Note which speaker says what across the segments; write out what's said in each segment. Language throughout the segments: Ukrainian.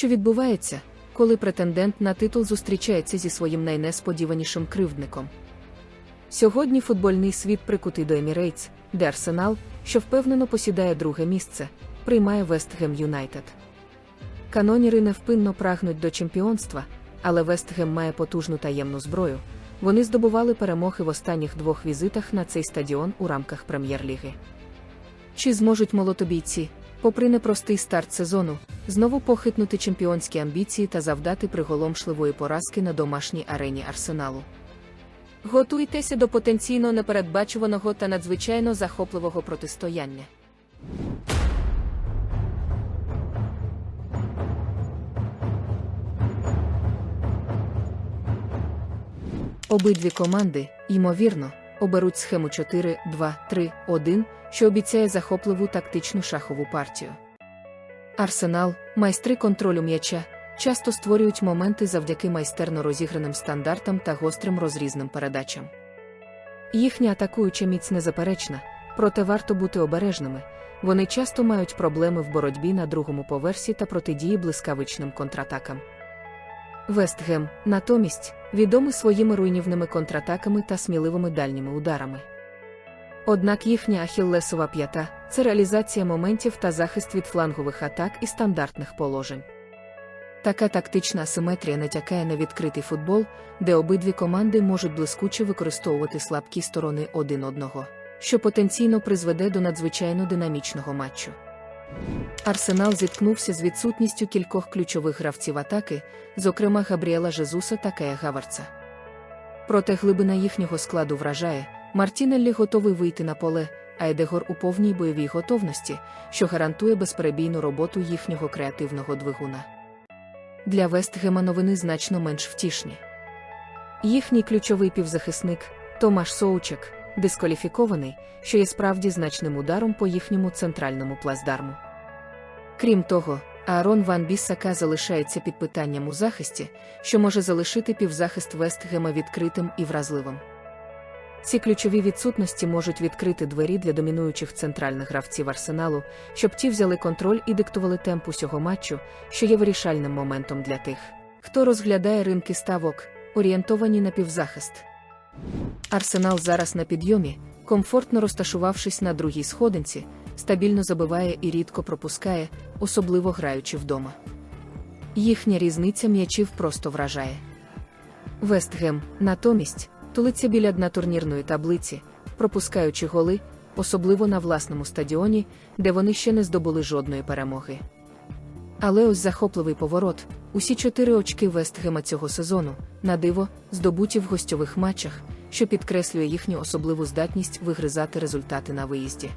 Speaker 1: що відбувається, коли претендент на титул зустрічається зі своїм найнесподіванішим кривдником. Сьогодні футбольний світ прикутий до Емірейтс, де Арсенал, що впевнено посідає друге місце, приймає Вестгем Юнайтед. Каноніри невпинно прагнуть до чемпіонства, але Вестгем має потужну таємну зброю. Вони здобували перемоги в останніх двох візитах на цей стадіон у рамках прем'єр-ліги. Чи зможуть молотобійці, попри непростий старт сезону, знову похитнути чемпіонські амбіції та завдати приголомшливої поразки на домашній арені Арсеналу? Готуйтеся до потенційно непередбачуваного та надзвичайно захопливого протистояння. Обидві команди, ймовірно, оберуть схему 4-2-3-1, що обіцяє захопливу тактичну шахову партію. Арсенал, майстри контролю м'яча, часто створюють моменти завдяки майстерно розіграним стандартам та гострим розрізним передачам. Їхня атакуюча міць незаперечна, проте варто бути обережними. Вони часто мають проблеми в боротьбі на другому поверсі та протидії блискавичним контратакам. Вестгем, натомість, відомий своїми руйнівними контратаками та сміливими дальніми ударами. Однак їхня ахіллесова п'ята це реалізація моментів та захист від флангових атак і стандартних положень. Така тактична асиметрія натякає на відкритий футбол, де обидві команди можуть блискуче використовувати слабкі сторони один одного, що потенційно призведе до надзвичайно динамічного матчу. Арсенал зіткнувся з відсутністю кількох ключових гравців атаки, зокрема Габріела Жезуса та Кея Гаварца. Проте глибина їхнього складу вражає, Мартінеллі готовий вийти на поле, а Едегор у повній бойовій готовності, що гарантує безперебійну роботу їхнього креативного двигуна. Для Вестгема новини значно менш втішні. Їхній ключовий півзахисник Томаш Соучек, дискваліфікований, що є справді значним ударом по їхньому центральному плацдарму. Крім того, Аарон Ван Біссака залишається під питанням у захисті, що може залишити півзахист Вестгема відкритим і вразливим. Ці ключові відсутності можуть відкрити двері для домінуючих центральних гравців арсеналу, щоб ті взяли контроль і диктували темп усього матчу, що є вирішальним моментом для тих, хто розглядає ринки ставок, орієнтовані на півзахист. Арсенал зараз на підйомі, комфортно розташувавшись на другій сходинці, стабільно забиває і рідко пропускає, особливо граючи вдома. Їхня різниця м'ячів просто вражає. Вестгем, натомість, тулиться біля дна турнірної таблиці, пропускаючи голи, особливо на власному стадіоні, де вони ще не здобули жодної перемоги. Але ось захопливий поворот, усі чотири очки Вестгема цього сезону, на диво, здобуті в гостьових матчах, що підкреслює їхню особливу здатність вигризати результати на виїзді.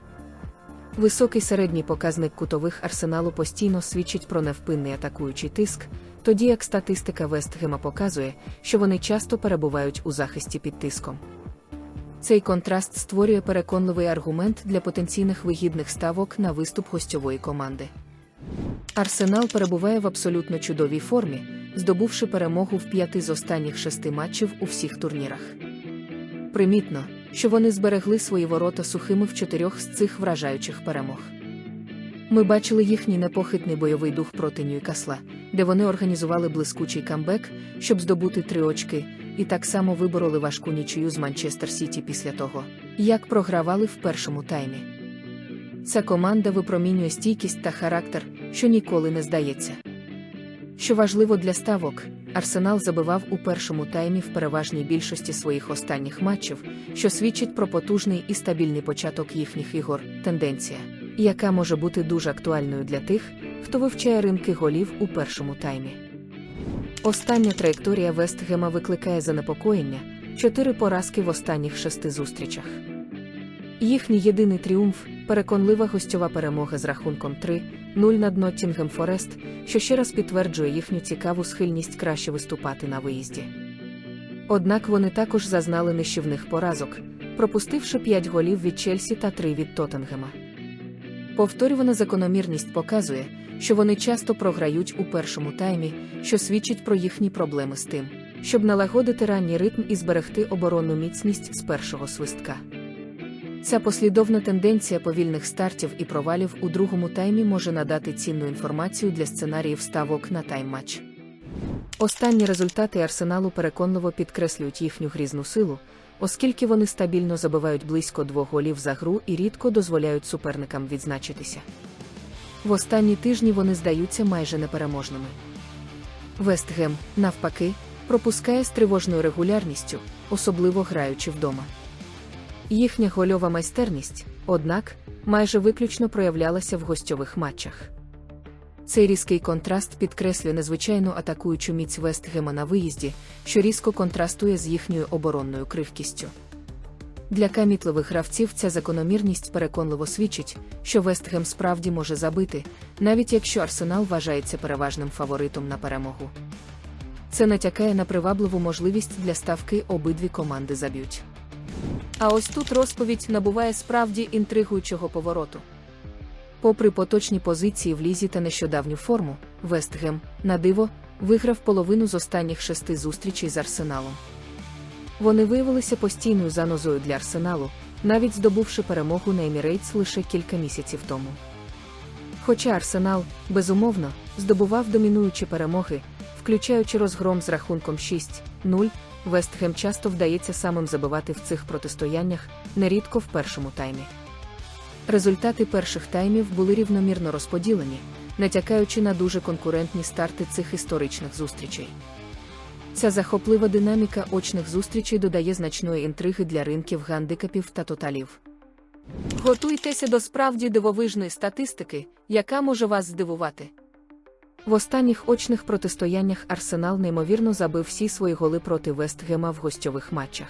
Speaker 1: Високий середній показник кутових арсеналу постійно свідчить про невпинний атакуючий тиск, тоді як статистика Вестгема показує, що вони часто перебувають у захисті під тиском. Цей контраст створює переконливий аргумент для потенційних вигідних ставок на виступ гостьової команди. Арсенал перебуває в абсолютно чудовій формі, здобувши перемогу в п'яти з останніх шести матчів у всіх турнірах. Примітно, що вони зберегли свої ворота сухими в чотирьох з цих вражаючих перемог. Ми бачили їхній непохитний бойовий дух проти Ньюкасла, де вони організували блискучий камбек, щоб здобути три очки, і так само вибороли важку нічию з Манчестер Сіті після того, як програвали в першому таймі. Ця команда випромінює стійкість та характер, що ніколи не здається. Що важливо для ставок, Арсенал забивав у першому таймі в переважній більшості своїх останніх матчів, що свідчить про потужний і стабільний початок їхніх ігор, тенденція, яка може бути дуже актуальною для тих, хто вивчає ринки голів у першому таймі. Остання траєкторія Вестгема викликає занепокоєння чотири поразки в останніх шести зустрічах. Їхній єдиний тріумф переконлива гостьова перемога з рахунком 3-0 над Ноттінгем Форест, що ще раз підтверджує їхню цікаву схильність краще виступати на виїзді. Однак вони також зазнали нищівних поразок, пропустивши 5 голів від Чельсі та 3 від Тоттенгема. Повторювана закономірність показує, що вони часто програють у першому таймі, що свідчить про їхні проблеми з тим, щоб налагодити ранній ритм і зберегти оборонну міцність з першого свистка. Ця послідовна тенденція повільних стартів і провалів у другому таймі може надати цінну інформацію для сценаріїв ставок на тайм-матч. Останні результати арсеналу переконливо підкреслюють їхню грізну силу, оскільки вони стабільно забивають близько двох голів за гру і рідко дозволяють суперникам відзначитися. В останні тижні вони здаються майже непереможними. Вестгем, навпаки, пропускає з тривожною регулярністю, особливо граючи вдома. Їхня гольова майстерність, однак, майже виключно проявлялася в гостьових матчах. Цей різкий контраст підкреслює незвичайну атакуючу міць Вестгема на виїзді, що різко контрастує з їхньою оборонною кривкістю. Для камітливих гравців ця закономірність переконливо свідчить, що Вестгем справді може забити, навіть якщо Арсенал вважається переважним фаворитом на перемогу. Це натякає на привабливу можливість для ставки обидві команди заб'ють. А ось тут розповідь набуває справді інтригуючого повороту. Попри поточні позиції в лізі та нещодавню форму, Вестгем, на диво, виграв половину з останніх шести зустрічей з Арсеналом. Вони виявилися постійною занозою для Арсеналу, навіть здобувши перемогу на Емірейтс лише кілька місяців тому. Хоча Арсенал, безумовно, здобував домінуючі перемоги, включаючи розгром з рахунком 6-0, Вестгем часто вдається самим забивати в цих протистояннях, нерідко в першому таймі. Результати перших таймів були рівномірно розподілені, натякаючи на дуже конкурентні старти цих історичних зустрічей. Ця захоплива динаміка очних зустрічей додає значної інтриги для ринків гандикапів та тоталів. Готуйтеся до справді дивовижної статистики, яка може вас здивувати. В останніх очних протистояннях Арсенал неймовірно забив всі свої голи проти Вестгема в гостьових матчах.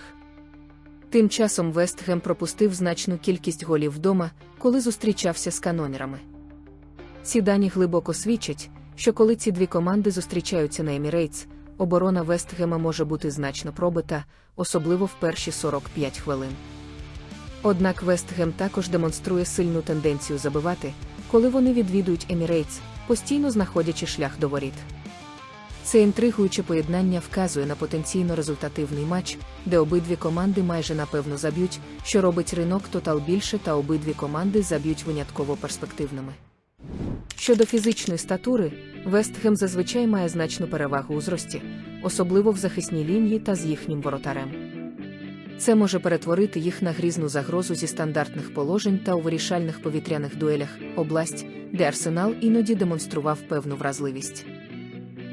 Speaker 1: Тим часом Вестгем пропустив значну кількість голів вдома, коли зустрічався з канонерами. Ці дані глибоко свідчать, що коли ці дві команди зустрічаються на Емірейтс, оборона Вестгема може бути значно пробита, особливо в перші 45 хвилин. Однак Вестгем також демонструє сильну тенденцію забивати, коли вони відвідують Емірейтс, постійно знаходячи шлях до воріт. Це інтригуюче поєднання вказує на потенційно результативний матч, де обидві команди майже напевно заб'ють, що робить ринок тотал більше та обидві команди заб'ють винятково перспективними. Щодо фізичної статури, Вестгем зазвичай має значну перевагу у зрості, особливо в захисній лінії та з їхнім воротарем. Це може перетворити їх на грізну загрозу зі стандартних положень та у вирішальних повітряних дуелях, область, де арсенал іноді демонстрував певну вразливість.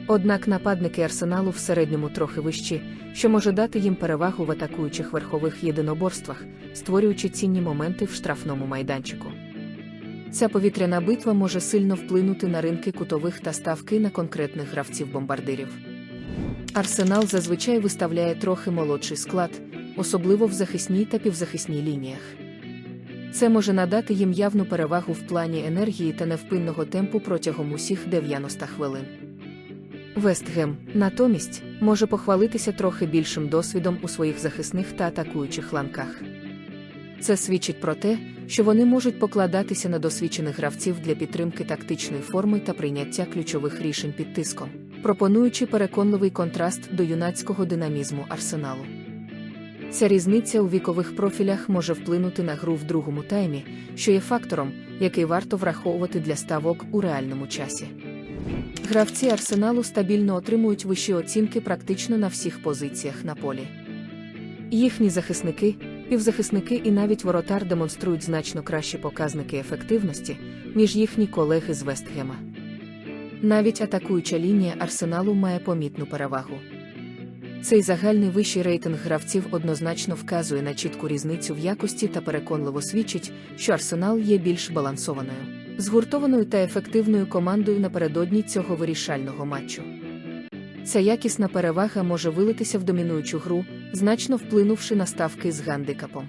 Speaker 1: Однак нападники арсеналу в середньому трохи вищі, що може дати їм перевагу в атакуючих верхових єдиноборствах, створюючи цінні моменти в штрафному майданчику. Ця повітряна битва може сильно вплинути на ринки кутових та ставки на конкретних гравців-бомбардирів. Арсенал зазвичай виставляє трохи молодший склад, особливо в захисній та півзахисній лініях. Це може надати їм явну перевагу в плані енергії та невпинного темпу протягом усіх 90 хвилин. Вестгем, натомість, може похвалитися трохи більшим досвідом у своїх захисних та атакуючих ланках. Це свідчить про те, що вони можуть покладатися на досвідчених гравців для підтримки тактичної форми та прийняття ключових рішень під тиском, пропонуючи переконливий контраст до юнацького динамізму арсеналу. Ця різниця у вікових профілях може вплинути на гру в другому таймі, що є фактором, який варто враховувати для ставок у реальному часі. Гравці арсеналу стабільно отримують вищі оцінки практично на всіх позиціях на полі. Їхні захисники, півзахисники і навіть воротар демонструють значно кращі показники ефективності, ніж їхні колеги з Вестгема. Навіть атакуюча лінія арсеналу має помітну перевагу. Цей загальний вищий рейтинг гравців однозначно вказує на чітку різницю в якості та переконливо свідчить, що арсенал є більш балансованою, згуртованою та ефективною командою напередодні цього вирішального матчу. Ця якісна перевага може вилитися в домінуючу гру, значно вплинувши на ставки з гандикапом.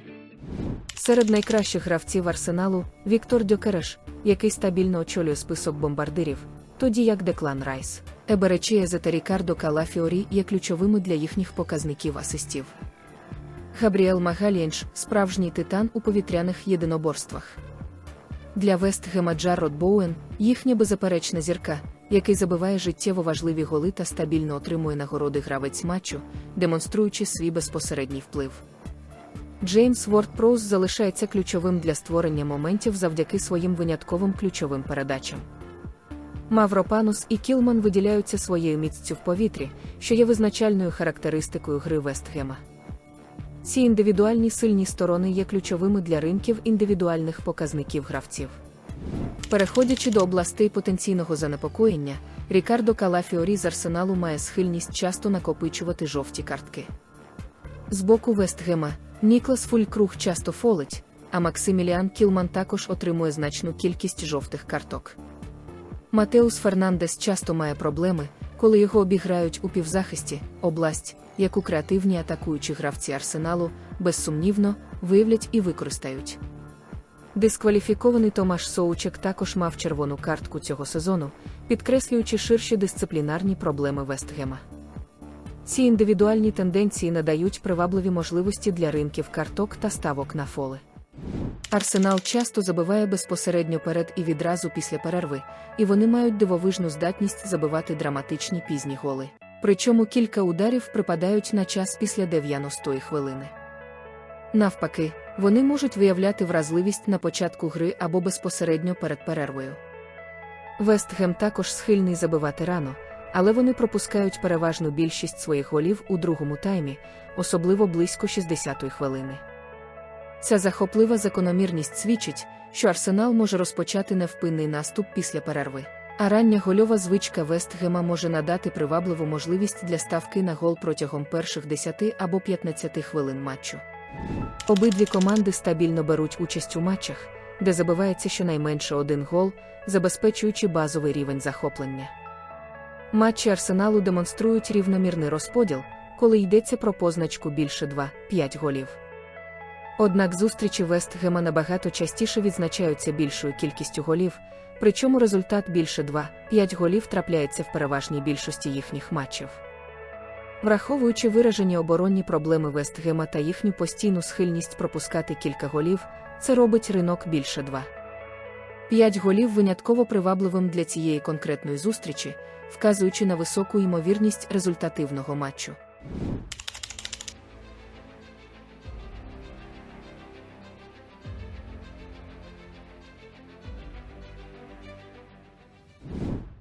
Speaker 1: Серед найкращих гравців арсеналу Віктор Дьокереш, який стабільно очолює список бомбардирів, тоді як Деклан Райс, Еберечієзе та Рікардо Калафіорі є ключовими для їхніх показників асистів. Габріел Магалієнш справжній титан у повітряних єдиноборствах. Для Вестгема Джаррод Боуен їхня беззаперечна зірка, який забиває життєво важливі голи та стабільно отримує нагороди гравець матчу, демонструючи свій безпосередній вплив. Джеймс Ворд-Проуз залишається ключовим для створення моментів завдяки своїм винятковим ключовим передачам. Мавропанус і Кілман виділяються своєю міццю в повітрі, що є визначальною характеристикою гри Вестгема. Ці індивідуальні сильні сторони є ключовими для ринків індивідуальних показників гравців. Переходячи до областей потенційного занепокоєння, Рікардо Калафіорі з арсеналу має схильність часто накопичувати жовті картки. З боку Вестгема Ніклас Фулькруг часто фолить, а Максиміліан Кілман також отримує значну кількість жовтих карток. Матеус Фернандес часто має проблеми, коли його обіграють у півзахисті, область, яку креативні атакуючі гравці арсеналу, безсумнівно, виявлять і використають. Дискваліфікований Томаш Соучек також мав червону картку цього сезону, підкреслюючи ширші дисциплінарні проблеми Вестгема. Ці індивідуальні тенденції надають привабливі можливості для ринків карток та ставок на фоли. Арсенал часто забиває безпосередньо перед і відразу після перерви, і вони мають дивовижну здатність забивати драматичні пізні голи. Причому кілька ударів припадають на час після 90-ї хвилини. Навпаки, вони можуть виявляти вразливість на початку гри або безпосередньо перед перервою. Вестгем також схильний забивати рано, але вони пропускають переважну більшість своїх голів у другому таймі, особливо близько 60-ї хвилини. Ця захоплива закономірність свідчить, що Арсенал може розпочати невпинний наступ після перерви. А рання гольова звичка Вестгема може надати привабливу можливість для ставки на гол протягом перших 10 або 15 хвилин матчу. Обидві команди стабільно беруть участь у матчах, де забивається щонайменше один гол, забезпечуючи базовий рівень захоплення. Матчі Арсеналу демонструють рівномірний розподіл, коли йдеться про позначку більше 2-5 голів. Однак зустрічі Вестгема набагато частіше відзначаються більшою кількістю голів, причому результат більше 2-5 голів трапляється в переважній більшості їхніх матчів. Враховуючи виражені оборонні проблеми Вестгема та їхню постійну схильність пропускати кілька голів, це робить ринок більше 2. 5 голів винятково привабливим для цієї конкретної зустрічі, вказуючи на високу ймовірність результативного матчу.